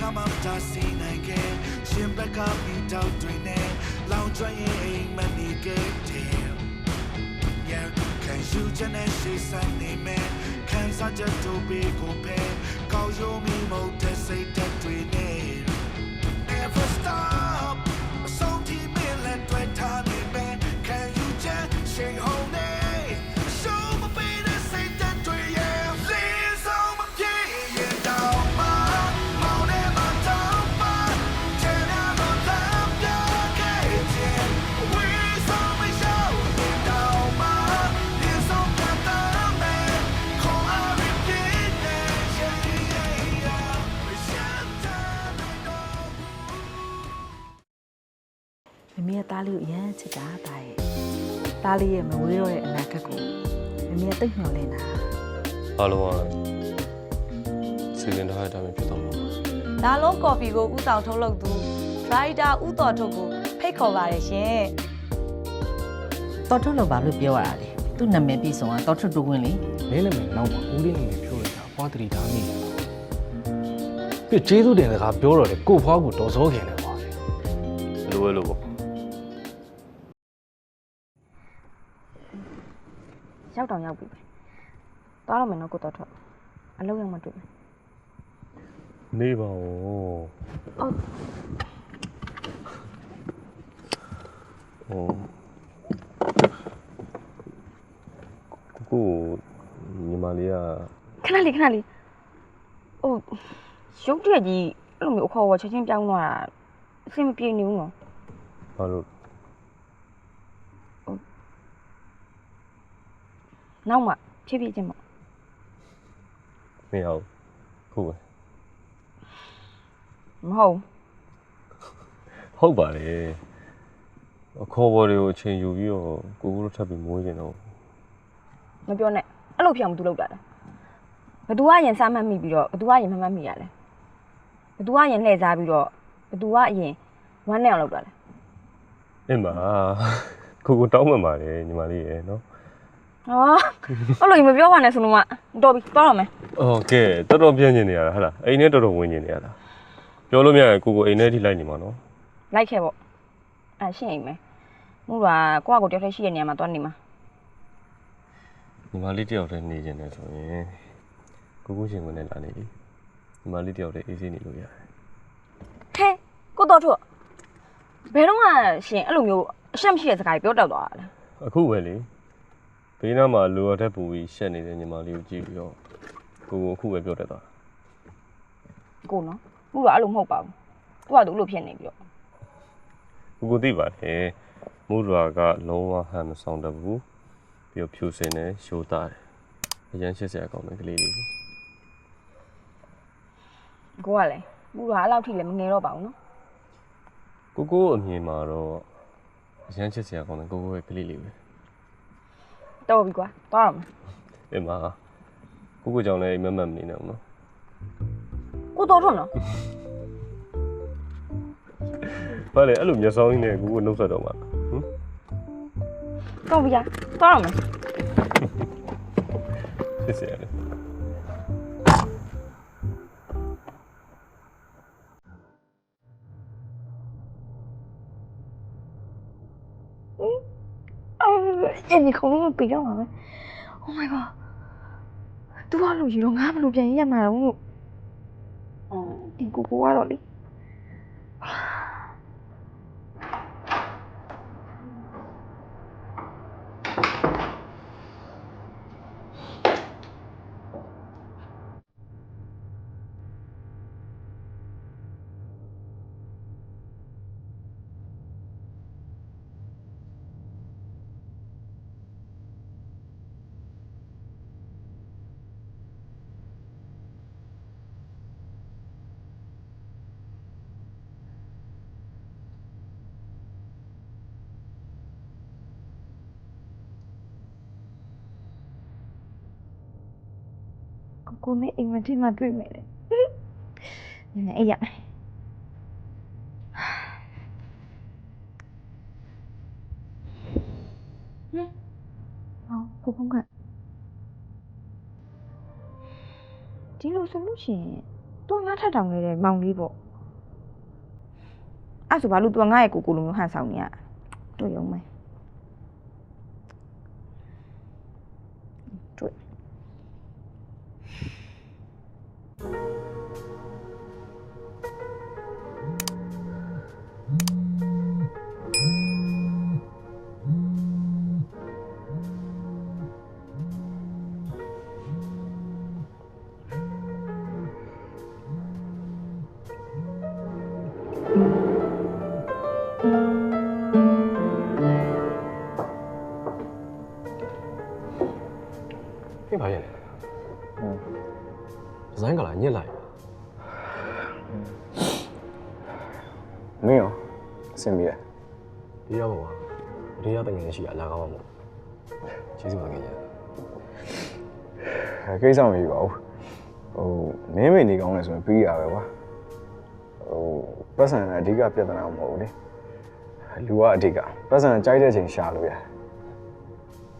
ကမှမတားစီနိုင်ခဲ့ရှင်ဘက်ကပြီးတော့တွင်နဲ့လောင်ကျွမ်းရင်အိမ်မနေခဲ့တယ် Yeah, can you just say something man? Can such a to be go pay? Call you me mo to say that we need. Never stop. So သားလေးရဲ့မဝေးတော့တဲ့အနာဂတ်ကိုမမေကသိပ်မျှော်လင့်တာအားလုံးကစီစဉ်ထားတဲ့အတိုင်းပဲဖြစ်သွားမှာပါလာလုံးကော်ဖီကိုဥဆောင်ထုတ်လုပ်သူဒရိုက်တာဥတော်ထုတ်ကိုဖိတ်ခေါ်ပါတယ်ရှင်တော်ထုတ်လို့ဘာလို့ပြောရတာလဲသူ့နာမည်ပြီးဆုံးကတော်ထုတ်တူဝင်လေလဲလဲမယ်နောက်မှာဦးလေးနေနဲ့ဖြိုးလိုက်တာဖွားတရီဒါမိတယ်ပြကျေးဇူးတင်စကားပြောတော့လေကိုဖွားကိုတော်စောခင်တယ် ရောက်တော့ရောက်ပြီပဲသွားတော့မယ်နော်ကိုတော်ထွက်အလုံးရောက်မှတွေ့မယ်နေပါဦးအော်ဟိုကိုကိုညီမလေးကခဏလေးခဏလေးဟိုရုပ်တရက်ကြီးအဲ့လိုမျိုးအခေါ်အဝေါ်ချက်ချင်းပြောင်းသွားတာအဆင်မပြေနေဘူးနော်ဘာလို့ နောက်မှဖြည်းဖြည်းချင်းပေါ့မရဘူးခုပဲမဟုတ်ဟုတ်ပါလေအခေါ်ဘော်တွေကိုအချိန်ယူပြီးတော့ကိုကိုတို့ထပ်ပြီးမွေးနေတော့ဘူးမပြောနဲ့အဲ့လိုဖြစ်အောင်ဘယ်သူလုပ်တာလဲဘသူကရင်စားမှတ်မိပြီးတော့ဘသူကရင်မမှတ်မိရလဲဘသူကရင်လှည့်စားပြီးတော့ဘသူကအရင်ဝမ်းနဲ့အောင်လုပ်တာလဲအင်းပါကိုကိုတောင်းမှန်ပါလေညီမလေးရေနော် ဟာအဲ့လိုကြီးမပြောပါနဲ့ဆိုလို့မတော်ပြီသွားတော့မယ် โอเคတော်တော်ပြင်းနေနေရတာဟဟလားအိမ်ထဲတော်တော်ဝင်နေနေရတာပြောလို့မရရင်ကိုကိုအိမ်ထဲထိလိုက်နေမှာနော် လိုက်ခဲ့ပေါ့အဲ့ရှင်းအိမ်မယ်မှုကကိုကကိုတယောက်တည်းရှိတဲ့နေရာမှာသွားနေမှာ ညီမလေးတယောက်တည်းနေကျင်တယ်ဆိုရင်ကိုကိုရှင်ဝင်နေလာနေပြီညီမလေးတယောက်တည်းအေးဆေးနေလို့ရတယ် ဟဲကိုတော်ထွတ်ဘယ်တော့မှရှင်အဲ့လိုမျိုးအရှက်မရှိတဲ့စကားကြီးပြောတတ်သွားတာလဲ အခုပဲလေ ဘေးနားမှာလိုရတဲ့ပူပြီးရှက်နေတဲ့ညီမလေးကိုကြည့်ပြီးတော့ကိုကိုအခုပဲပြောတတ်တာကိုနော်မှုကအဲ့လိုမဟုတ်ပါဘူးသူကသူ့လိုဖြစ်နေပြီးတော့ကိုကိုသိပါတယ်မူရာကလုံးဝဟန်မဆောင်တတ်ဘူးပြီးတော့ဖြူစင်တယ်ရှိုးသားတယ်အရန်ရှက်စရာကောင်းတဲ့ကလေးလေးကိုကိုကလည်းမှုကအဲ့လောက်ထိလည်းမငယ်တော့ပါဘူးနော်ကိုကိုအမြင်မှာတော့အရန်ချစ်စရာကောင်းတယ်ကိုကိုရဲ့ကလေးလေးပဲ တော်ပြီကွာသွားတော့မယ်အင်းမကိုကိုကြောင့်လည်းအိမ်မက်မက်မနေနဲ့အောင်နော်ကိုတော်ထွတ်နော်ဘာလဲအဲ့လိုမျက်စောင်းကြီးနဲ့ကိုကိုနှုတ်ဆက်တော့မှာဟမ်တော်ပြီကြာသွားတော့မယ်ချစ် စရာလေအဲ့ဒီခုံလုံးပြေတော့မှာပဲ Oh my god သူကလူကြီးတော့ငါမလို့ပြန်ရက်မှာတော့အော်ဒီကိုကိုကတော့လေ ကိုကိုနဲ့အိမ်မထိမှတွေ့မယ်လေနည်းနည်းအေးရမယ်ဟမ်ဟောဘုံကဒီလိုဆိုလို့ရှိရင်တော်လားထက်တောင်နေတဲ့မောင်လေးပေါ့အဲ့ဆိုဘာလို့ तू ငါ့ရဲ့ကိုကိုလိုမျိုးဟန်ဆောင်နေရတွေ့ရုံပဲ ကျေးဇူးပါငယ်ကြီးအဲကိစ္စမရှိပါဘူးဟိုမင်းမေနေကောင်းလဲဆိုရင်ပြီးရပဲကွာဟိုပတ်စံအဓိကပြဿနာမဟုတ်ဘူးလေလူကအဓိကပတ်စံကြိုက်တဲ့ချိန်ရှာလို့ရတယ်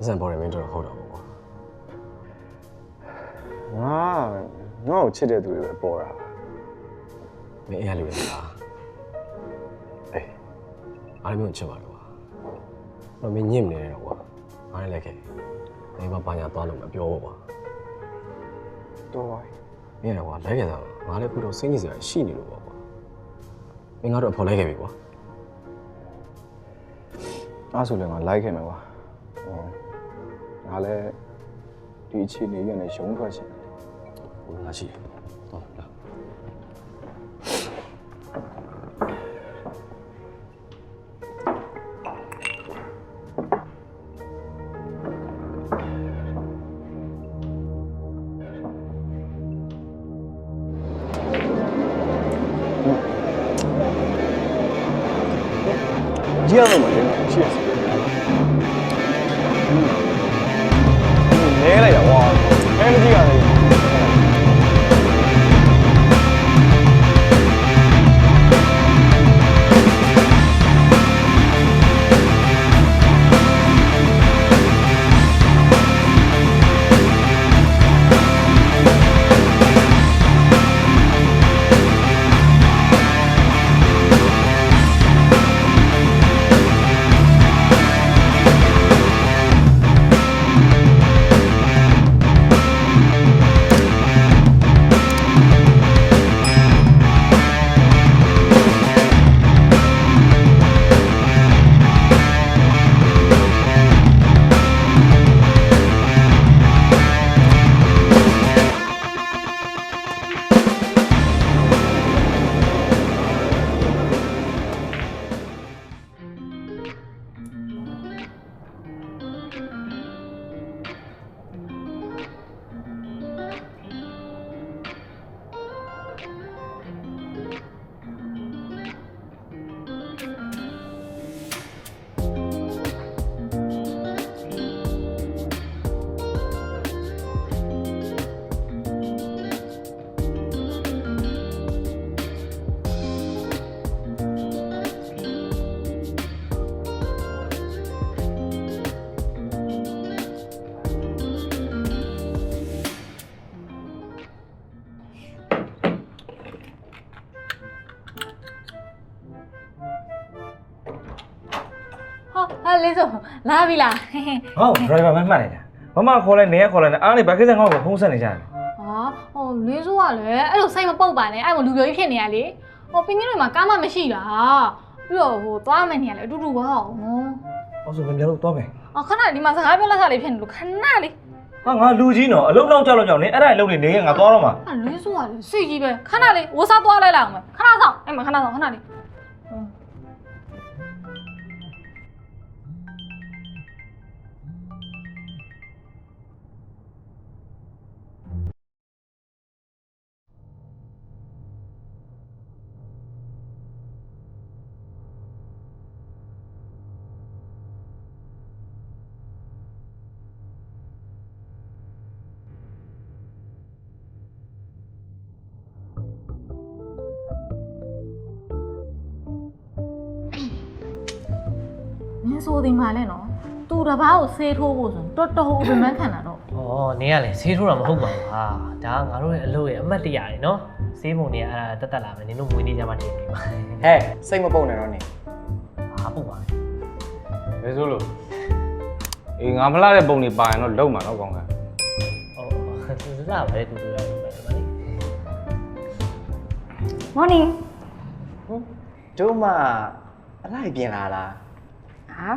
အစံပေါ်ရမင်းတော့ဟုတ်တော့ပေါ့ကွာငါငါ့ကိုချစ်တဲ့သူတွေပဲပေါ်တာမင်းအဲ့ရလူရလားအေးအားလုံးချစ်ပါတော့ကွာတော့မင်းညစ်နေတယ်တော့ကွာ အားလည်းလက်ခဲ့မင်းမပါညာသွားလို့မပြောဘူးကွာတော့ပါမင်းလည်းကွာလိုက်ခဲ့တာငါလည်းခုတော့စိတ်ညစ်စရာရှိနေလို့ပေါ့ကွာမင်းကတော့ဖော်လိုက်ခဲ့ပြီကွာအားဆိုလည်းငါလိုက်ခဲ့မယ်ကွာဟိုငါလည်းဒီအခြေအနေရနေရုံးထွက်ချင်တယ်ဟိုငါရှိတယ် ကြီးရတော့မလဲရှိ လေးစုံလာပြီလားဟောဒရိုင်ဘာမမှတ်နေတာမမခေါ်လဲနေရခေါ်လဲနေအားနေဘာကိစ္စငေါ့ကိုဖုံးဆက်နေကြတယ်ဟာဟိုလေးစုံကလည်းအဲ့လိုစိတ်မပုတ်ပါနဲ့အဲ့လိုလူပြောကြီးဖြစ်နေရလေဟိုပင်းကြီးတွေမှာကားမမရှိတာပြီးတော့ဟိုသွားမယ်နေရလေအတူတူပါအောင်နော်ဟောဆိုမြန်မြန်လို့သွားမယ်အော်ခဏဒီမှာစကားပြောလက်စားလေးဖြစ်နေလို့ခဏလေးဟာငါလူကြီးနော်အလုံးလောက်ကြောက်လောက်ကြောက်နေအဲ့ဒါအလုံးနေနေငါသွားတော့မှာဟာလေးစုံကလည်းစိတ်ကြီးပဲခဏလေးဝစားသွားလိုက်လိုက်အောင်မယ်ခဏဆောင်အဲ့မှာခဏဆောင်ခဏလေး င်းဆိုဒီမှာလဲနော်သူတစ်ပားကိုဆေးထိုးဖို့ဆိုရင်တော်တော်အပင်ပန်းခံတာတော့။ဩနင်ကလည်းဆေးထိုးတာမဟုတ်ပါဘူးဟာ။ဒါကငါတို့ရဲ့အလုပ်ရဲ့အမှတ်တရတွေနော်။ဆေးပုံတွေကအဲ့ဒါတက်တက်လာမယ်နင်တို့မွေးနေ့ကြမှာတင်ပေးပါဟဲ့စိတ်မပုတ်နဲ့တော့နေ။ဟာပုံပါမယ်ဘယ်ဆိုလို့အေးငါမလှတဲ့ပုံတွေပါရင်တော့လုံမှာတော့ကောင်းကဲ။ဟုတ်လာပါလေတူတူရပါမယ်မလေး morning တို့မှအလိုက်ပြင်လာလား ဟာ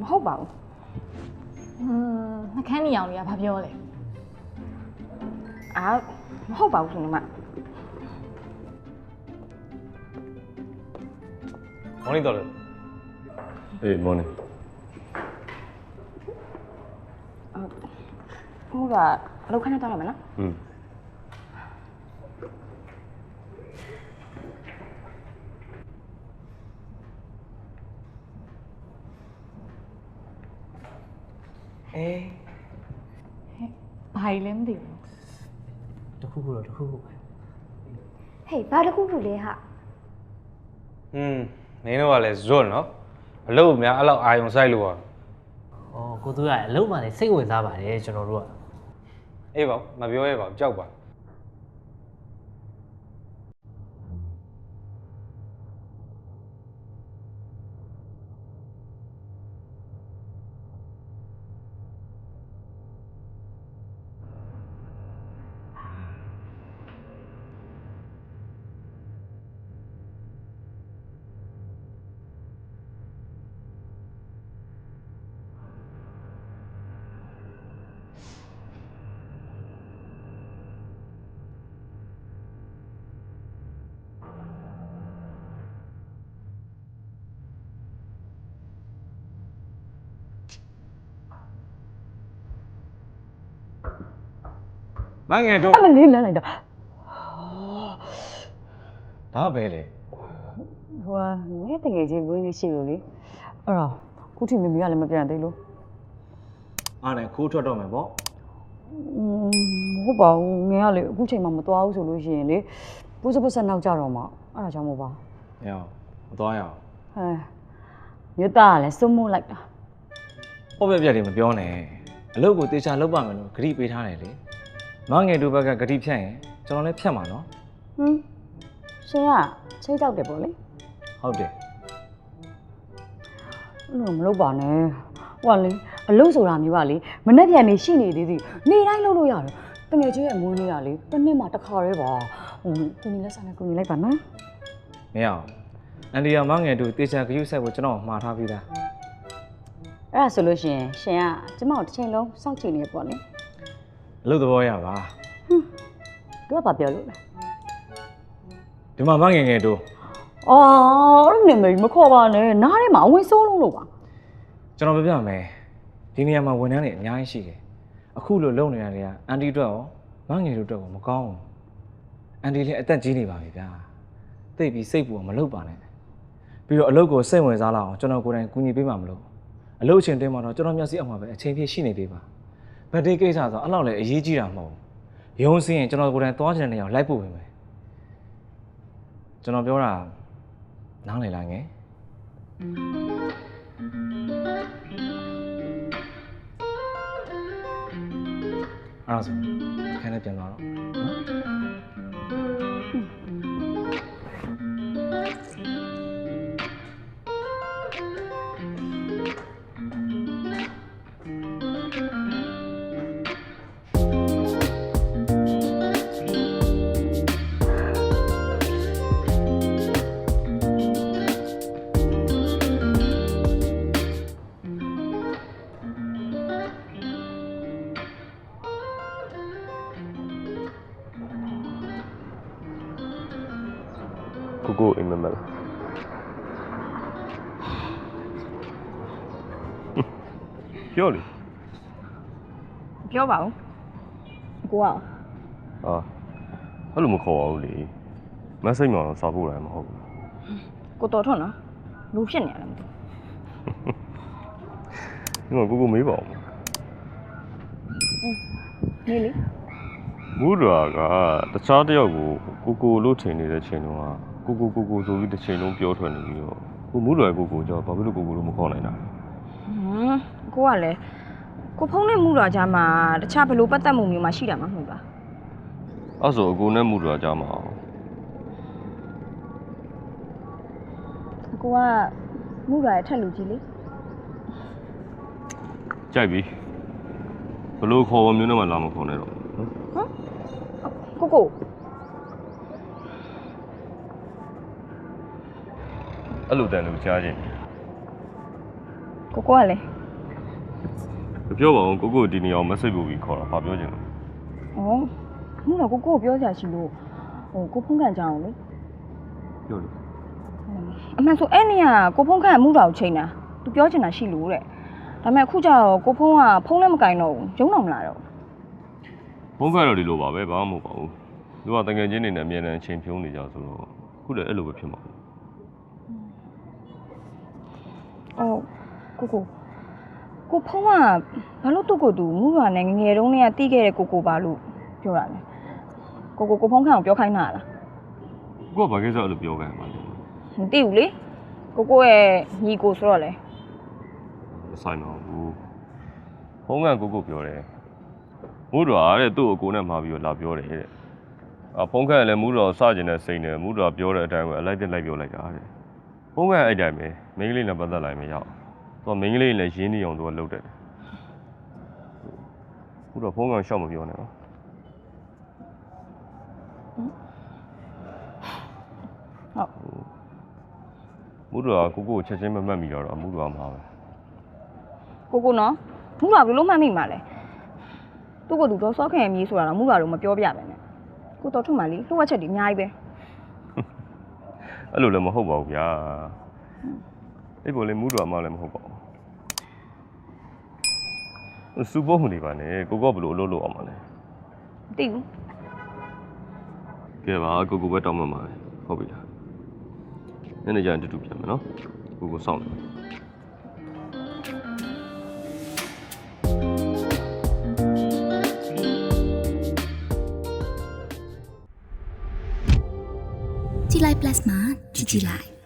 မဟုတ်ပါဘူး อืมနှကန်းနေအောင်လေးကဘာပြောလဲ အာမဟုတ်ပါဘူးဆိုနေမှာ မော်နီတော်လို့ အေး morning ဟိုကအလုပ်ခဏတော့ရမယ်နော် อืม အေးဘာကြီးလဲမသိဘူး။တခုခုတော့တခုခုပဲဟေးဘာတခုခုလဲဟာဟွန်းနင်းတို့ကလည်းဇွတ်နော်အလုပ်များအဲ့လောက်အာယုံဆိုင်လို့อ่ะ။ဩကိုသူကအလုပ်မှလည်းစိတ်ဝင်စားပါတယ်ကျွန်တော်တို့ကအေးပါမပြောရဲပါဘူးကြောက်ပါ မငယ်တို့အမလေးလမ်းလိုက်တော့ဒါပဲလေဟိုကငဲတကယ်ချင်းဝင်းလေးရှိလို့လေအဲ့တော့ခုထိမမီကလည်းမပြန်သေးလို့အားနဲ့ခိုးထွက်တော့မယ်ပေါ့อืมမဟုတ်ပါဘူးငဲကလေအခုချိန်မှမသွားဘူးဆိုလို့ရှိရင်လေပုစပုစနောက်ကြတော့မှအဲ့ဒါကြောင့်မို့ပါညောမသွားရအောင်ဟဲမြတ်သားကလည်းစွတ်မို့လိုက်တာပေါ့ပြက်ပြက်တွေမပြောနဲ့အလုပ်ကိုတေချာလုပ်ပါမယ်လို့ဂရိပေးထားတယ်လေ မငယ်တို့ဘက်ကဂရိဖြတ်ရင်ကျွန်တော်လည်းဖြတ်မှာနော်ဟွန်းရှင်ကချိတ်တောက်တယ်ပေါ့လေဟုတ်တယ်အဲ့လိုမလုပ်ပါနဲ့ဟိုကလေအလုပ်ဆိုတာမျိုးကလေမနှက်ပြန်နေရှိနေသေးသေးနေတိုင်းလုပ်လို့ရတယ်တငယ်ချင်းရဲ့မွေးနေ့ကလေတစ်နှစ်မှတစ်ခါတည်းပါဟိုကိုကြီးလက်စားနဲ့ကိုကြီးလိုက်ပါနော်မရအောင်အန်ဒီယာမငယ်တို့တေချာဂရုစိုက်ဖို့ကျွန်တော်မှာထားပြီးသားအဲ့ဒါဆိုလို့ရှိရင်ရှင်ကကျမတို့တစ်ချိန်လုံးစောင့်ကြည့်နေပေါ့လေ အလုပ်သဘောရပါသူကဘာပြောလို့လဲဒီမှာမငယ်ငယ်တို့အော်အဲ့လိုနေမခေါ်ပါနဲ့နားထဲမှာအဝင်စိုးလုံးလို့ပါကျွန်တော်ပြပြမယ်ဒီနေရာမှာဝန်ထမ်းတွေအများကြီးရှိတယ်အခုလိုလုပ်နေတာတွေကအန်ဒီအတွက်ရောမငယ်တို့အတွက်ရောမကောင်းဘူးအန်ဒီလည်းအသက်ကြီးနေပါပြီဗျာသိပ်ပြီးစိတ်ပူအောင်မလုပ်ပါနဲ့ပြီးတော့အလုပ်ကိုစိတ်ဝင်စားလောက်အောင်ကျွန်တော်ကိုယ်တိုင်ကူညီပေးမှာမလို့အလုပ်အချိန်တင်းမှာတော့ကျွန်တော်မျက်စိအောက်မှာပဲအချိန်ပြည့်ရှိနေသေးပါ ဗတ်ဒေးကိစ္စဆိုအဲ့လောက်လည်းအရေးကြီးတာမဟုတ်ဘူးရုံးစင်းရင်ကျွန်တော်ကိုယ်တိုင်သွားချင်တဲ့နေရာကိုလိုက်ပို့ပေးမယ်ကျွန်တော်ပြောတာနားလည်လားငယ်အဲ့ဒါဆိုခန်းထဲပြန်သွားတော့နော် ကိုကိုအိမ်မက်မလားပြောလေပြောပါဦးကိုကအာအဲ့လိုမခေါ်ပါဘူးလေမက်ဆေ့မောင်တော့စာပို့လာမှာမဟုတ်ဘူးကိုတော်ထွန်းနော်လူဖြစ်နေရတယ်မသိဒီမှာကိုကိုမေးပါဦးဘူးနေလေမူရာကတခြားတစ်ယောက်ကိုကိုကိုလို့ထင်နေတဲ့ချိန်တုန်းက ကိုကိုကိုကိုဆိုပြီးတစ်ချိန်လုံးပြောထွက်နေပြီးတော့ကိုမူရာကိုကိုကြောဘာဖြစ်လို့ကိုကိုလို့မခေါ်နိုင်တာလဲဟမ်ကိုကလည်းကိုဖုံးနဲ့မှုတော်ကြားမှာတခြားဘယ်လိုပတ်သက်မှုမျိုးမှရှိတာမှမဟုတ်လားအဲ့ဆိုအကိုနဲ့မူတော်ကြမှာအောင်အကိုကမှုတော်ရဲ့ထက်လူကြီးလေကြိုက်ပြီဘလို့ခေါ်ဝမျိုးနဲ့မှလာမခေါ်နဲ့တော့နော်ကိုကို အဲ့လိုတန်လို့ကြားချင်းကိုကိုကလည်းမပြောပါဘူးကိုကိုဒီနေရာကိုမစိတ်ပူပြီးခေါ်တာဘာပြောချင်လဲဩမှုတော်ကိုကိုကိုပြောစရာရှိလို့ဟိုကိုဖုံးကန်ကြအောင်လေပြောလို့အမှန်ဆိုအဲ့နေကကိုဖုံးခန့်မှုတော်ကိုချိန်တာသူပြောချင်တာရှိလို့တဲ့ဒါပေမဲ့အခုကျတော့ကိုဖုံးကဖုံးလည်းမကင်တော့ဘူးရုံတော့မလာတော့ဘူးဘုန်းကတော့ဒီလိုပါပဲဘာမှမဟုတ်ပါဘူးသူကတကယ်ချင်းနေနဲ့အမြဲတမ်းအချိန်ဖြုံးနေကြဆိုတော့အခုလည်းအဲ့လိုပဲဖြစ်မှာပေါ့ အော်ကိုကိုကိုဖုံးကဘာလို့သူ့ကိုယ်သူမှုတော်နဲ့ငယ်ငယ်တုန်းကတီးခဲ့တဲ့ကိုကိုပါလို့ပြောတာလဲကိုကိုကိုဖုံးခန့်ကိုပြောခိုင်းတာလားကိုကဘာကိစ္စအဲ့လိုပြောခိုင်းမှာလဲမသိဘူးလေကိုကိုရဲ့ညီကိုဆိုတော့လေမဆိုင်ပါဘူးဘုန်းကကိုကိုပြောတယ်မူတော်အားတဲ့သူ့အကိုနဲ့မှာပြီးတော့လာပြောတယ်တဲ့အဖုန်းခန့်လည်းမူတော်စကျင်တဲ့စိတ်နဲ့မူတော်ပြောတဲ့အတိုင်းပဲအလိုက်တက်လိုက်ပြောလိုက်တာတဲ့ ဘုန်းကအဲ့တိုင်းပဲမိန်းကလေးနဲ့ပတ်သက်လိုက်မရအောင်သူကမိန်းကလေးနဲ့ရင်းနှီးအောင်သူကလုပ်တယ်မူတော်ဖုန်းကရှောက်မပြောနဲ့နော်ဟုတ်မူတော်ကကိုကိုကိုချက်ချင်းမမှတ်မိတော့တော့မူတော်မှာပဲကိုကိုနော်မှုတော်ဘယ်လိုမှတ်မိမှာလဲသူ့ကိုယ်သူတော့စောခင်အမီးဆိုတာတော့မှုတော်တော့မပြောပြပဲနဲ့ကိုတော်ထုမှလေလှုပ်ဝက်ချက်ဒီအများကြီးပဲ အဲ့လိုလည်းမဟုတ်ပါဘူးဗျာအဲ့ပေါ်လေမူတော်မှလည်းမဟုတ်ပါဘူးစူဖို့မနေပါနဲ့ကိုကောဘယ်လိုအလုပ်လုပ်အောင်မလဲမသိဘူးကဲပါကိုကိုပဲတောင်းမှမှာပဲဟုတ်ပြီလားနည်းနည်းကြရင်တူတူပြန်မယ်နော်ကိုကိုစောင့်နေကြ 起来。